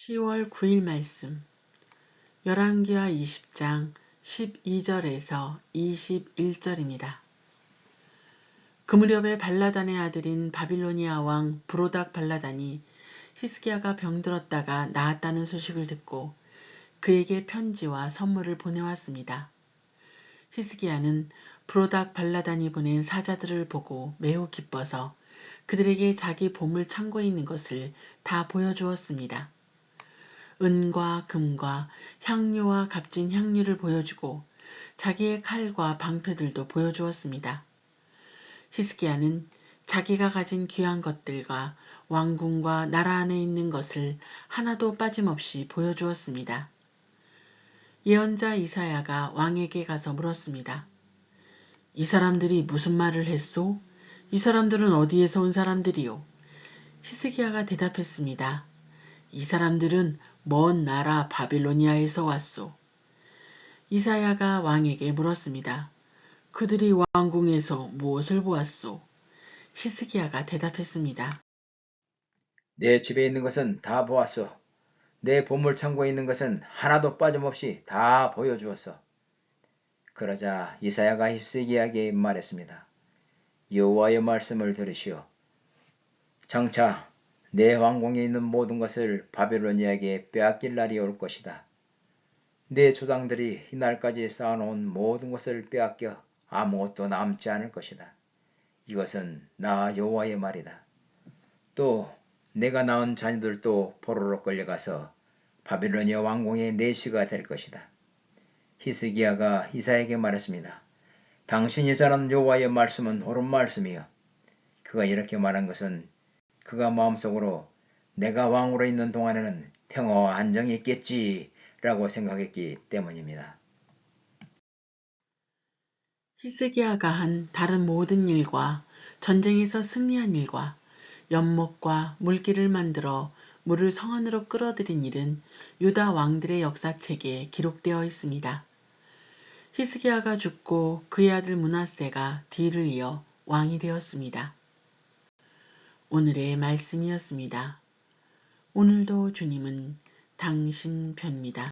10월 9일 말씀 열왕기하 20장 12절에서 21절입니다. 그 무렵에 발라단의 아들인 바빌로니아 왕 브로닥 발라단이 히스기야가 병들었다가 나았다는 소식을 듣고 그에게 편지와 선물을 보내왔습니다. 히스기야는 브로닥 발라단이 보낸 사자들을 보고 매우 기뻐서 그들에게 자기 보물 창고에 있는 것을 다 보여주었습니다. 은과 금과 향료와 값진 향유를 보여주고 자기의 칼과 방패들도 보여주었습니다. 히스기야는 자기가 가진 귀한 것들과 왕궁과 나라 안에 있는 것을 하나도 빠짐없이 보여주었습니다. 예언자 이사야가 왕에게 가서 물었습니다. 이 사람들이 무슨 말을 했소? 이 사람들은 어디에서 온 사람들이요? 히스기야가 대답했습니다. 이 사람들은 먼 나라 바빌로니아에서 왔소. 이사야가 왕에게 물었습니다. 그들이 왕궁에서 무엇을 보았소? 히스기야가 대답했습니다. 내 집에 있는 것은 다 보았소. 내 보물 창고에 있는 것은 하나도 빠짐없이 다 보여주었어. 그러자 이사야가 히스기야에게 말했습니다. 여호와의 말씀을 들으시오. 장차 내 왕궁에 있는 모든 것을 바벨로니아에게 빼앗길 날이 올 것이다. 내 조상들이 이날까지 쌓아놓은 모든 것을 빼앗겨 아무것도 남지 않을 것이다. 이것은 나 여호와의 말이다. 또 내가 낳은 자녀들도 포로로 끌려가서 바빌로니아 왕궁의 내시가 될 것이다. 히스기야가 이사에게 말했습니다. 당신이 전한 여호와의 말씀은 옳은 말씀이요. 그가 이렇게 말한 것은 그가 마음속으로 내가 왕으로 있는 동안에는 평화와 안정이 있겠지라고 생각했기 때문입니다. 히스기야가 한 다른 모든 일과 전쟁에서 승리한 일과 연못과 물길을 만들어 물을 성 안으로 끌어들인 일은 유다 왕들의 역사책에 기록되어 있습니다. 히스기야가 죽고 그의 아들 문하세가 뒤를 이어 왕이 되었습니다. 오늘의 말씀이었습니다. 오늘도 주님은 당신 편입니다.